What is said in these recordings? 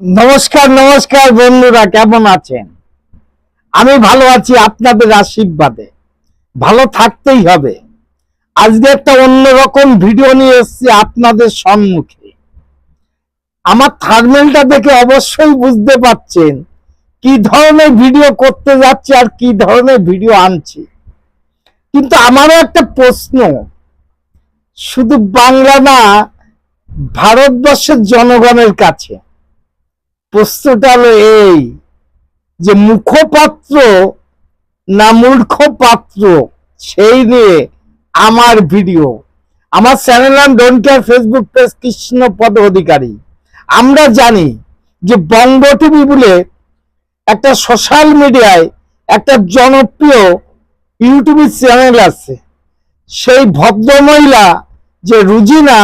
নমস্কার নমস্কার বন্ধুরা, কেমন আছেন? আমি ভালো আছি আপনাদের আশীর্বাদে। ভালো থাকতেই হবে। আজকে একটা অন্যরকম ভিডিও নিয়ে এসেছি আপনাদের সম্মুখে। আমার থার্মেলটা দেখে অবশ্যই বুঝতে পারছেন কি ধরনের ভিডিও করতে যাচ্ছি আর কি ধরনের ভিডিও আনছি। কিন্তু আমারও একটা প্রশ্ন, শুধু বাংলা না, ভারতবর্ষের জনগণের কাছে। প্রশ্নটা হলো এই, যে মুখপাত্র না মূর্খ পাত্র সেই নিয়ে আমার ভিডিও। আমার চ্যানেল নাম don't care Facebook page Krishna Pada Adhikari. আমরা জানি যে বঙ্গ টিভি বলে একটা সোশ্যাল মিডিয়ায় একটা জনপ্রিয় ইউটিউব চ্যানেল আছে। সেই ভদ্রমহিলা যে রুজিনা,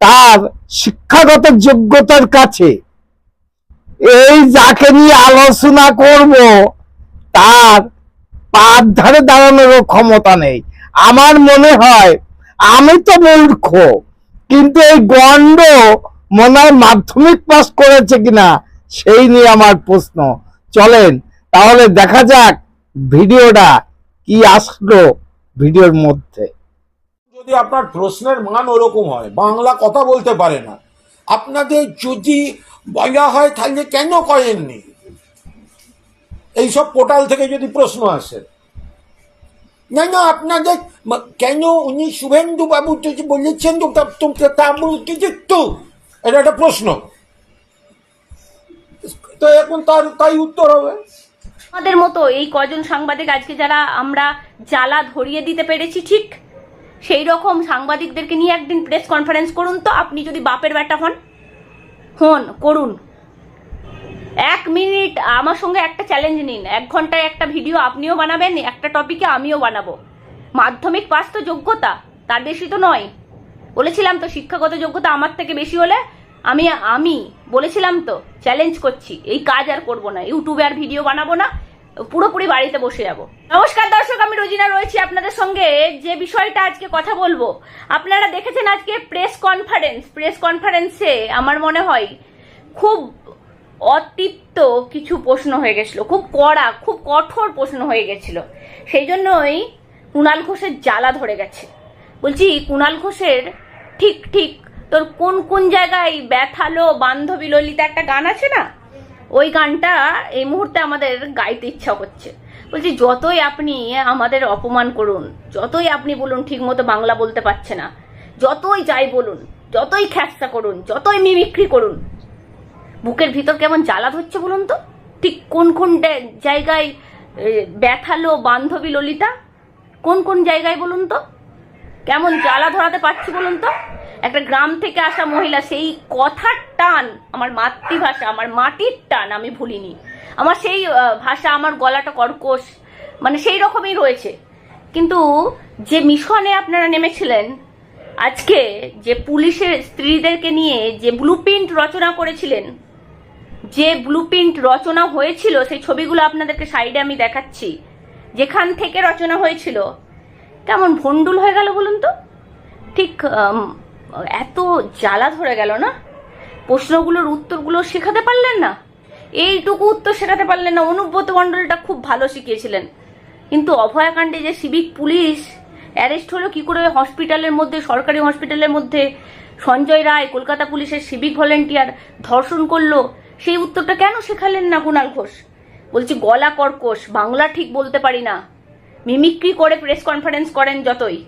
তার শিক্ষাগত যোগ্যতার কাছে এই যাকে নিয়ে আলোচনা করব, তার পার ধারে দাঁড়ানোরও ক্ষমতা নেই। আমার মনে হয়, আমি তো মূর্খ, কিন্তু এই গন্ড মনে হয় মাধ্যমিক পাস করেছে কিনা, সেই নিয়ে আমার প্রশ্ন। চলেন, তাহলে দেখা যাক ভিডিওটা কি আসলো ভিডিওর মধ্যে। যদি আপনার প্রশ্নের মান ওরকম হয়, বাংলা কথা বলতে পারে না। আপনাদের যদি বলা হয় তাহলে কেন করেননি? এইসব পোর্টাল থেকে যদি প্রশ্ন আসে। না না, আপনাদের কেন উনি শুভেন্দু বাবু বলেছেন তা- বলতে তো এটা একটা প্রশ্ন। তো এখন তার, তাই উত্তর হবে। আমাদের মতো এই কজন সাংবাদিক, আজকে যারা আমরা জ্বালা ধরিয়ে দিতে পেরেছি, ঠিক? সেই রকম সাংবাদিকদেরকে নিয়ে একদিন প্রেস কনফারেন্স করুন তো, আপনি যদি বাপের ব্যাটা হন। হন করুন। এক মিনিট, আমার সঙ্গে একটা চ্যালেঞ্জ নিন। এক ঘন্টায় একটা ভিডিও আপনিও বানাবেন, একটা টপিকে আমিও বানাবো। মাধ্যমিক পাস তো যোগ্যতা, তার বেশি তো নয়। বলেছিলাম তো, শিক্ষাগত যোগ্যতা আমার থেকে বেশি হলে আমি আমি বলেছিলাম তো চ্যালেঞ্জ করছি। এই কাজ আর করব না, ইউটিউবে আর ভিডিও বানাবো না পুরোপুরি বাড়িতে বসে যাব। নমস্কার দর্শক, আমি রোজিনা রয়েছি আপনাদের সঙ্গে। যে বিষয়টা আজকে কথা বলব, আপনারা দেখেছেন আজকে প্রেস কনফারেন্স প্রেস কনফারেন্সে আমার মনে হয় খুব অতৃপ্ত কিছু প্রশ্ন হয়ে গেছিল, খুব কড়া, খুব কঠোর প্রশ্ন হয়ে গেছিল। সেই জন্যই কুণাল ঘোষের জ্বালা ধরে গেছে। বলছি কুণাল ঘোষের ঠিক ঠিক তোর কোন কোন জায়গায় ব্যথালো বান্ধবী, ললিতা একটা গান আছে না? ওই গানটা এই মুহূর্তে আমাদের গাইতে ইচ্ছা করছে। বলছি, যতই আপনি আমাদের অপমান করুন, যতই আপনি বলুন ঠিক মতো বাংলা বলতে পারছে না, যতই যাই বলুন, যতই খ্যাস্তা করুন, যতই মিমিক্রি করুন, বুকের ভিতর কেমন জ্বালা ধরছে বলুন তো? ঠিক কোন কোন জায়গায় ব্যথালো বান্ধবী ললিতা, কোন কোন জায়গায় বলুন তো? কেমন জ্বালা ধরাতে পারছি বলুন তো? একটা গ্রাম থেকে আসা মহিলা, সেই কথার টান, আমার মাতৃভাষা, আমার মাটির টান আমি ভুলিনি। আমার সেই ভাষা, আমার গলাটা কর্কশ মানে সেই রকমই রয়েছে। কিন্তু যে মিশনে আপনারা নেমেছিলেন, আজকে যে পুলিশের স্ত্রীদেরকে নিয়ে যে ব্লুপ্রিন্ট রচনা করেছিলেন, যে ব্লুপ্রিন্ট রচনা হয়েছিল, সেই ছবিগুলো আপনাদেরকে সাইডে আমি দেখাচ্ছি, যেখান থেকে রচনা হয়েছিল, কেমন ভন্ডুল হয়ে গেল বলুন তো? ঠিক এত জ্বালা ধরে গেল না? প্রশ্নগুলোর উত্তরগুলো শেখাতে পারলেন না? এইটুকু উত্তর শেখাতে পারলেন না। অনুব্রত মণ্ডলটা খুব ভালো শিখিয়েছিলেন। কিন্তু অভয়াকাণ্ডে যে সিভিক পুলিশ অ্যারেস্ট হলো, কি করে হসপিটালের মধ্যে, সরকারি হসপিটালের মধ্যে সঞ্জয় রায়, কলকাতা পুলিশের সিভিক ভলেন্টিয়ার ধর্ষণ করল, সেই উত্তরটা কেন শেখালেন না কুণাল ঘোষ? বলছি, গলা কর্কশ, বাংলা ঠিক বলতে পারি না। মিমিক্রি করে প্রেস কনফারেন্স করেন যতই।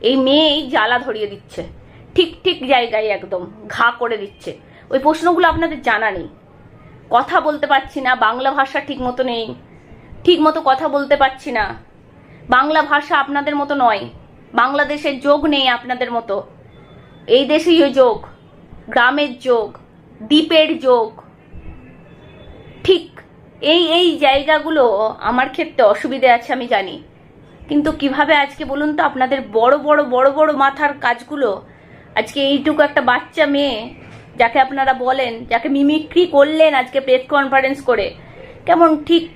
এই মেয়েই জ্বালা ধরিয়ে দিচ্ছে। ঠিক ঠিক জায়গায় একদম ঘা করে দিচ্ছে। ওই প্রশ্নগুলো আপনাদের জানা নেই। কথা বলতে পারছি না, বাংলা ভাষা ঠিক মতো নেই। ঠিক মতো কথা বলতে পারছি না। বাংলা ভাষা আপনাদের মতো নয়। বাংলাদেশের যোগ নেই আপনাদের মতো। এই দেশেই যোগ, গ্রামের যোগ, দ্বীপের যোগ। ঠিক এই এই জায়গাগুলো আমার ক্ষেত্রে অসুবিধে আছে আমি জানি। কিন্তু কীভাবে আজকে বলুন তো, আপনাদের বড় বড় বড় বড় মাথার কাজগুলো আজকে এইটুকু একটা বাচ্চা মেয়ে, যাকে আপনারা বলেন, যাকে মিমিক্রি করলেন আজকে প্রেস কনফারেন্স করে, কেমন ঠিক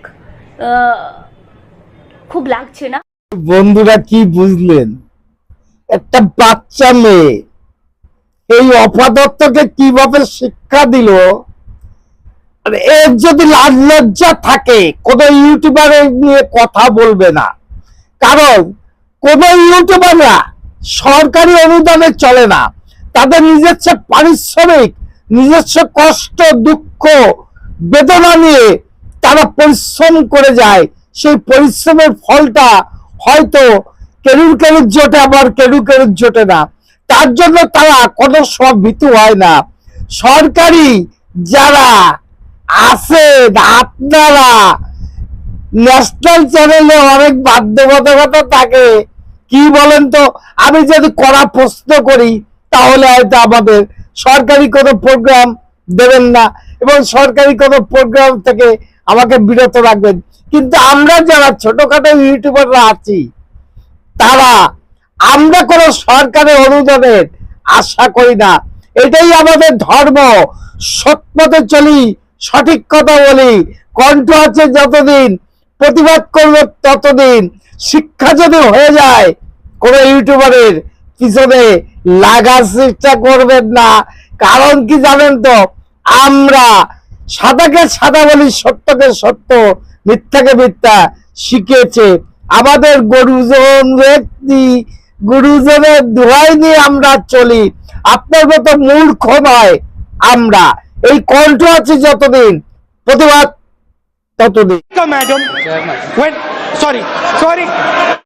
খুব লাগছে না? বন্ধুরা কি বুঝলেন? একটা বাচ্চা মেয়ে, এই অপাদত্তকে কীভাবে শিক্ষা দিল? আর এর যদি লাজ লজ্জা থাকে, কোন ইউটিউবারের নিয়ে কথা বলবে না। কারণ কোন ইউটিউবাররা সরকারি অনুদানে চলে না। তাদের নিজস্ব পারিশ্রমিক, নিজস্ব কষ্ট, দুঃখ, বেদনা নিয়ে তারা পরিশ্রম করে যায়। সেই পরিশ্রমের ফলটা হয়তো কেরুর কেরুর জোটে আবার কেরু কেরুর জোটে না। তার জন্য তারা কোনো সব ভীতু হয় না। সরকারি যারা আছেন, আপনারা ন্যাশনাল চ্যানেলে অনেক বাধ্যবাধকতা থাকে। কি বলেন তো? আমি যদি করা প্রশ্ন করি, তাহলে হয়তো আমাদের সরকারি কোনো প্রোগ্রাম দেবেন না এবং সরকারি কোনো প্রোগ্রাম থেকে আমাকে বিরত রাখবেন। কিন্তু আমরা যারা ছোটখাটো ইউটিউবাররা আছি, তারা, আমরা কোনো সরকারের অনুদানের আশা করি না। এটাই আমাদের ধর্ম। সৎপথে চলি, সঠিক কথা বলি, কণ্ঠ আছে যতদিন, প্রতিবাদ করবে ততদিন। শিক্ষা যদি হয়ে যায়, কোনো ইউটিউবারের পিছনে লাগার চেষ্টা করবেন না। কারণ কি জানেন তো? আমরা সাদাকে সাদা বলি, সত্যকে সত্য, মিথ্যাকে মিথ্যা শিখেছে। আমাদের গুরুজন ব্যক্তি, গুরুজনের দোহাই নিয়ে আমরা চলি। আপনার মতো মূর্খ নয় আমরা। এই কণ্ঠ আছে যতদিন। প্রতিবাদ। ততদিন madam. When, sorry, sorry.